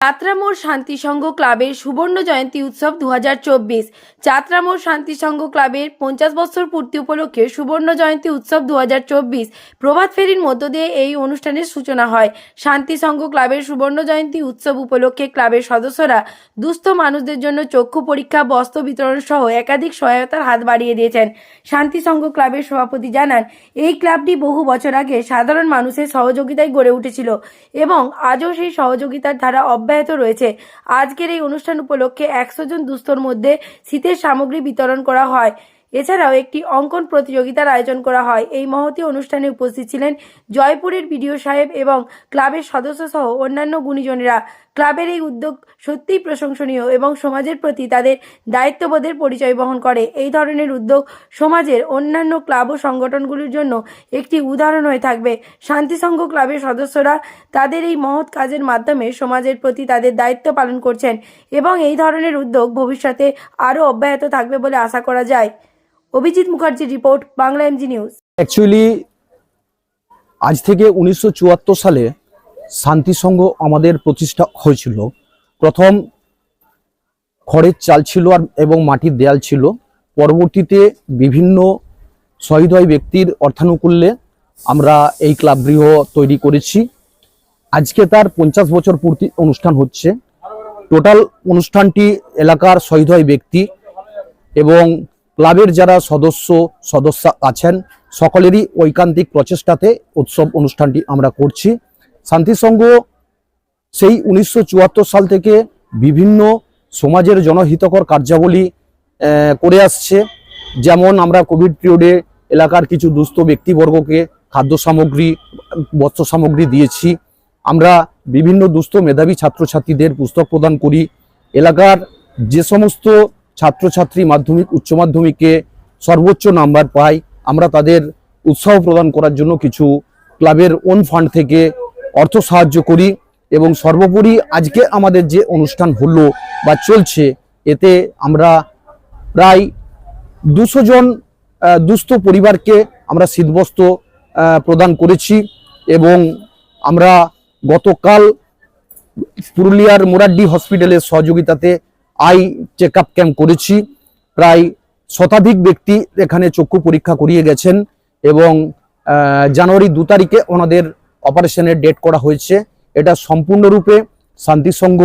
যাত্রামোড় শান্তিসংঘ ক্লাবের সুবর্ণ জয়ন্তী উৎসব দু হাজার চব্বিশ। চাত্রামোর শান্তিসংঘ ক্লাবের পঞ্চাশ বছর পূর্তি উপলক্ষে সুবর্ণ জয়ন্তী উৎসব দু হাজার চব্বিশ। প্রভাত ফেরির মধ্য দিয়ে এই অনুষ্ঠানের সূচনা হয়। শান্তিসংঘ ক্লাবের সুবর্ণ জয়ন্তী উৎসব উপলক্ষে ক্লাবের সদস্যরা দুস্থ মানুষদের জন্য চক্ষু পরীক্ষা, বস্ত্র বিতরণ সহ একাধিক সহায়তার হাত বাড়িয়ে দিয়েছেন। শান্তিসংঘ ক্লাবের সভাপতি জানান, এই ক্লাবটি বহু বছর আগে সাধারণ মানুষের সহযোগিতায় গড়ে উঠেছিল এবং আজও সেই সহযোগিতার ধারা অব্যাহত রয়েছে। আজকের এই অনুষ্ঠান উপলক্ষে একশো জন দুস্থর মধ্যে শীতের সামগ্রী বিতরণ করা হয়। এছাড়াও একটি অঙ্কন প্রতিযোগিতার আয়োজন করা হয়। এই মহতী অনুষ্ঠানে উপস্থিত ছিলেন জয়পুরের বিডিও সাহেব এবং ক্লাবের সদস্য সহ অন্যান্য গুণীজনেরা। ক্লাবের এই উদ্যোগ সত্যিই প্রশংসনীয় এবং সমাজের প্রতি তাদের দায়িত্ববোধের পরিচয় বহন করে। এই ধরনের উদ্যোগ সমাজের অন্যান্য ক্লাব ও সংগঠনগুলির জন্য একটি উদাহরণ হয়ে থাকবে। শান্তিসংঘ ক্লাবের সদস্যরা তাদের এই মহৎ কাজের মাধ্যমে সমাজের প্রতি তাদের দায়িত্ব পালন করছেন এবং এই ধরনের উদ্যোগ ভবিষ্যতে আরও অব্যাহত থাকবে বলে আশা করা যায়। অভিজিৎ মুখার্জির report, Bangla MG news actually আজ থেকে উনিশশো চুয়াত্তর সালে শান্তিসংঘ আমাদের প্রতিষ্ঠা হয়েছিল। প্রথম খড়ের চাল ছিল আর এবং মাটির দেয়াল ছিল। পরবর্তীতে বিভিন্ন সহৃদয় ব্যক্তির অর্থানুকূল্যে আমরা এই ক্লাব গৃহ তৈরি করেছি। আজকে তার পঞ্চাশ বছর পূর্তি অনুষ্ঠান হচ্ছে। টোটাল অনুষ্ঠানটি এলাকার সহৃদয় ব্যক্তি এবং ক্লাবের যারা সদস্য সদস্য আছেন, সকলেরই ঐকান্তিক প্রচেষ্টাতে উৎসব অনুষ্ঠানটি আমরা করছি। শান্তিসংঘ সেই উনিশশো চুয়াত্তর সাল থেকে বিভিন্ন সমাজের জনহিতকর কার্যাবলী করে আসছে। যেমন আমরা কোভিড পিরিয়ডে এলাকার কিছু দুস্থ ব্যক্তিবর্গকে খাদ্য সামগ্রী, বস্ত্র সামগ্রী দিয়েছি। আমরা বিভিন্ন দুস্থ মেধাবী ছাত্রছাত্রীদের পুস্তক প্রদান করি। এলাকার যে সমস্ত ছাত্রছাত্রী মাধ্যমিক, উচ্চ মাধ্যমিকে সর্বোচ্চ নাম্বার পায়, আমরা তাদের উৎসাহ প্রদান করার জন্য কিছু ক্লাবের ওন ফান্ড থেকে অর্থ সাহায্য করি এবং সর্বোপরি আজকে আমাদের যে অনুষ্ঠান হলো বা চলছে, এতে আমরা প্রায় দুশো জন দুস্থ পরিবারকে আমরা শীতবস্ত্র প্রদান করেছি এবং আমরা গতকাল পুরুলিয়ার মোরাড্ডি হসপিটালের সহযোগিতাতে আই চেক আপ ক্যাম্প করেছি। প্রায় শতাধিক ব্যক্তি এখানে চক্ষু পরীক্ষা করিয়ে গেছেন এবং জানুয়ারি দু তারিখে ওনাদের অপারেশনের ডেট করা হয়েছে। এটা সম্পূর্ণরূপে শান্তিসংঘ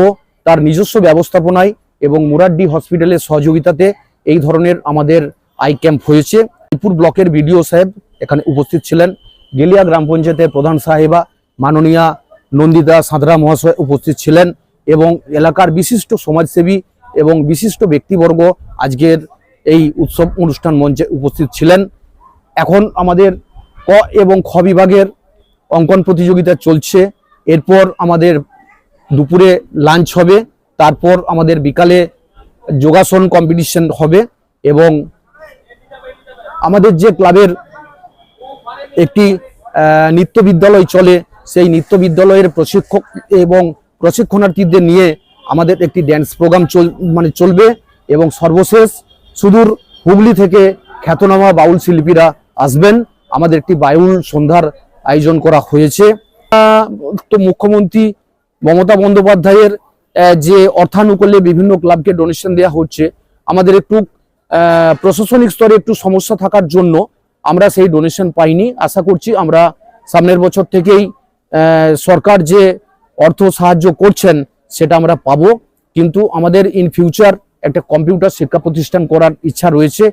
তার নিজস্ব ব্যবস্থাপনায় এবং মুরাড্ডি হসপিটালের সহযোগিতাতে এই ধরনের আমাদের আই ক্যাম্প হয়েছে। রায়পুর ব্লকের বিডিও সাহেব এখানে উপস্থিত ছিলেন। গেলিয়া গ্রাম পঞ্চায়েতের প্রধান সাহেবা মাননীয়া নন্দিতা সাঁতরা মহাশয় উপস্থিত ছিলেন এবং এলাকার বিশিষ্ট সমাজসেবী এবং বিশিষ্ট ব্যক্তিবর্গ আজকের এই উৎসব অনুষ্ঠান মঞ্চে উপস্থিত ছিলেন। এখন আমাদের ক এবং খ বিভাগের অঙ্কন প্রতিযোগিতা চলছে। এরপর আমাদের দুপুরে লাঞ্চ হবে, তারপর আমাদের বিকালে যোগাসন কম্পিটিশন হবে এবং আমাদের যে ক্লাবের একটি নৃত্য বিদ্যালয় চলে, সেই নৃত্য বিদ্যালয়ের প্রশিক্ষক এবং প্রশিক্ষণার্থীদের নিয়ে আমাদের একটি ড্যান্স প্রোগ্রাম চল মানে চলবে এবং সর্বশেষ সুদূর হুগলি থেকে খ্যাতনামা বাউল শিল্পীরা আসবেন। আমাদের একটি বাউল সন্ধ্যার আয়োজন করা হয়েছে। তো মুখ্যমন্ত্রী মমতা বন্দ্যোপাধ্যায়ের যে অর্থানুকূল্যে বিভিন্ন ক্লাবকে ডোনেশন দেওয়া হচ্ছে, আমাদের একটু প্রশাসনিক স্তরে একটু সমস্যা থাকার জন্য আমরা সেই ডোনেশন পাইনি। আশা করছি আমরা সামনের বছর থেকেই সরকার যে অর্থ সাহায্য করছেন সেটা আমরা পাবো। কিন্তু আমাদের ইন ফিউচার একটা কম্পিউটার শিক্ষা প্রতিষ্ঠান করার ইচ্ছা রয়েছে।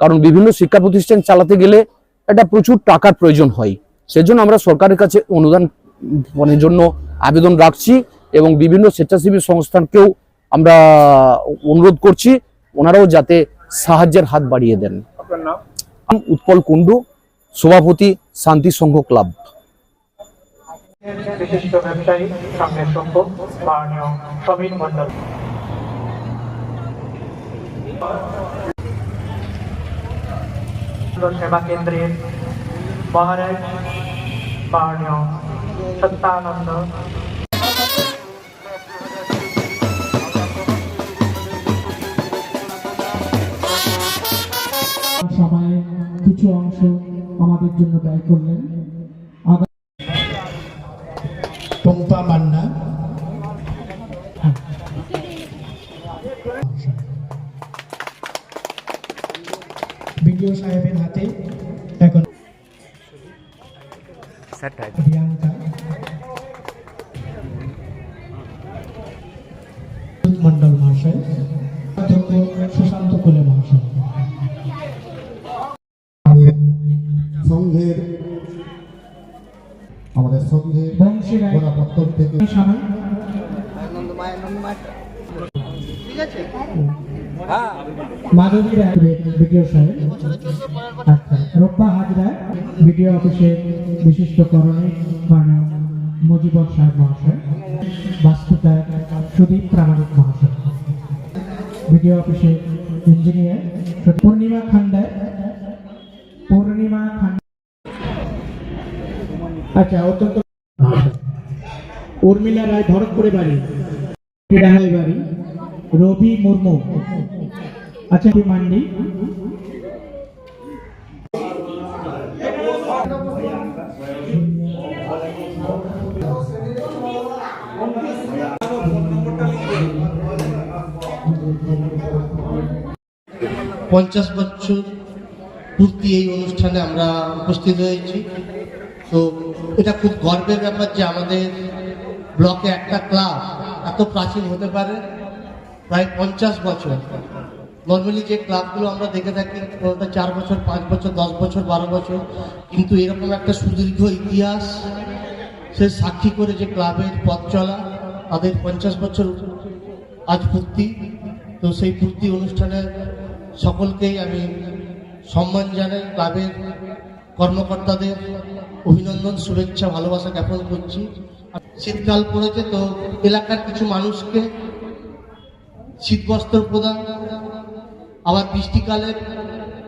কারণ বিভিন্ন শিক্ষা প্রতিষ্ঠান চালাতে গেলে একটা প্রচুর টাকার প্রয়োজন হয়। সেজন্য আমরা সরকারের কাছে অনুদান মানে জন্য আবেদন রাখছি এবং বিভিন্ন স্বেচ্ছাসেবী সংস্থানকেও আমরা অনুরোধ করছি ওনারাও যাতে সাহায্যের হাত বাড়িয়ে দেন। আপনার নাম? নাম উৎপল কুণ্ডু সভাপতি শান্তি সংঘ ক্লাব। বিশিষ্ট ব্যবসায়ী সামনের সভ্য মাননীয় সমীর মন্ডল সেবা কেন্দ্রের মহারাজ মাননীয় সত্যানন্দ। সময়ে কিছু অংশ আমাদের জন্য ব্যয় করলেন। পম্পা মান্না। বিডিও সাহেবের হাতে এখন মন্ডল মহাশয় সুশান্ত কুলে মহাশয়। সংঘের আমাদের সংঘের থেকে সামনে মাধবী রায় বিডিও সাহেব আচ্ছা হাজরা বিডিও অফিসের বিশিষ্ট করণিক মাননীয় মুজিবর সাহেব মহাশয় বাস্তুতায় সুদীপ প্রামাণিক মহাশয়। বিডিও অফিসের ইঞ্জিনিয়ার পূর্ণিমা খান্ডায় পূর্ণিমা খান্ডা। আচ্ছা অত্যন্ত উর্মিলা রায়, ভরতপুরে বাড়ি। বাড়ি। রবি মুর্মু। আচ্ছা মান্ডি? পঞ্চাশ বছর পূর্তি এই অনুষ্ঠানে আমরা উপস্থিত হয়েছি। তো এটা খুব গর্বের ব্যাপার যে আমাদের ব্লকে একটা ক্লাব এত প্রাচীন হতে পারে, প্রায় পঞ্চাশ বছর। নর্মালি যে ক্লাবগুলো আমরা দেখে থাকি চার বছর, পাঁচ বছর, দশ বছর, বারো বছর, কিন্তু এরকম একটা সুদীর্ঘ ইতিহাস, সে সাক্ষী করে যে ক্লাবের পথ চলা, তাদের পঞ্চাশ বছর আজ পূর্তি। তো সেই পূর্তি অনুষ্ঠানে সকলকেই আমি সম্মান জানাই ক্লাবের কর্মকর্তাদের অভিনন্দন, শুভেচ্ছা, ভালোবাসা জ্ঞাপন করছি। শীতকাল পড়েছে তো এলাকার কিছু মানুষকে শীতবস্ত্র প্রদান আবার বৃষ্টিকালে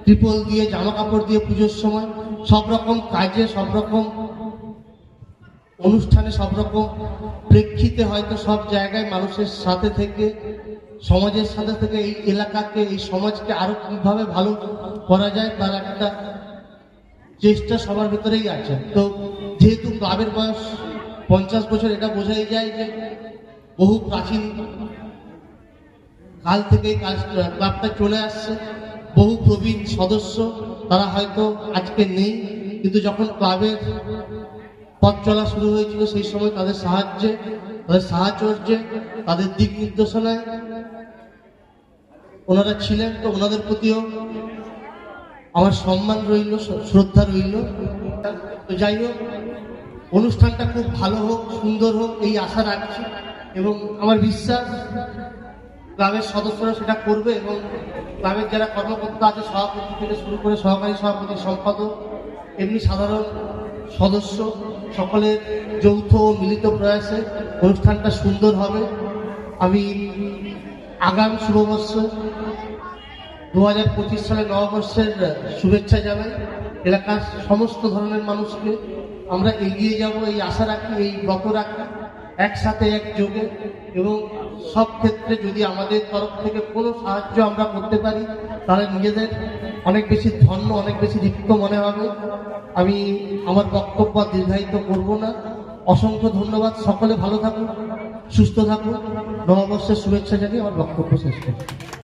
ত্রিপল দিয়ে জামা কাপড় দিয়ে পুজোর সময় সব রকম কাজে, সব রকম অনুষ্ঠানে সব রকম প্রেক্ষিতে হয়তো সব জায়গায় মানুষের সাথে থেকে, সমাজের সাথে থেকে এই এলাকাকে, এই সমাজকে আরও কীভাবে ভালো করা যায় তার একটা চেষ্টা সবার ভিতরেই আছে। তো যেহেতু ক্লাবের বয়স পঞ্চাশ বছর, এটা বোঝাই যায় যে বহু প্রাচীন কাল থেকেই কাজ ক্লাবটা চলে আসছে। বহু প্রবীণ সদস্য, তারা হয়তো আজকে নেই, কিন্তু যখন ক্লাবের পথ চলা শুরু হয়েছিল সেই সময় তাদের সাহায্যে তাদের সাহায্যে, তাদের দিক নির্দেশনায় ওনারা ছিলেন তো ওনাদের প্রতিও আমার সম্মান রইল শ্রদ্ধা রইল। তো যাই হোক, অনুষ্ঠানটা খুব ভালো হোক, সুন্দর হোক, এই আশা রাখছি। এবং আমার বিশ্বাস ক্লাবের সদস্যরা সেটা করবে এবং ক্লাবের যারা কর্মকর্তা আছে, সভাপতি থেকে শুরু করে সহকারী সভাপতি, সম্পাদক, এমনি সাধারণ সদস্য সকলের যৌথ ও মিলিত প্রয়াসে অনুষ্ঠানটা সুন্দর হবে। আমি আগাম শুভবর্ষ দু হাজার পঁচিশ সালে নববর্ষের শুভেচ্ছা জানাই। এলাকার সমস্ত ধরনের মানুষকে আমরা এগিয়ে যাব, এই আশা রাখি, এই ব্রত রাখি, একসাথে একযোগে এবং সব ক্ষেত্রে যদি আমাদের তরফ থেকে কোনো সাহায্য আমরা করতে পারি, তাহলে নিজেদের অনেক বেশি ধন্য, অনেক বেশি দীপ্ত মনে হবে। আমি আমার বক্তব্য দীর্ঘায়িত করব না। অসংখ্য ধন্যবাদ। সকলে ভালো থাকুন, সুস্থ থাকুন। নববর্ষের শুভেচ্ছা জানিয়ে আমার বক্তব্য শেষ করছি।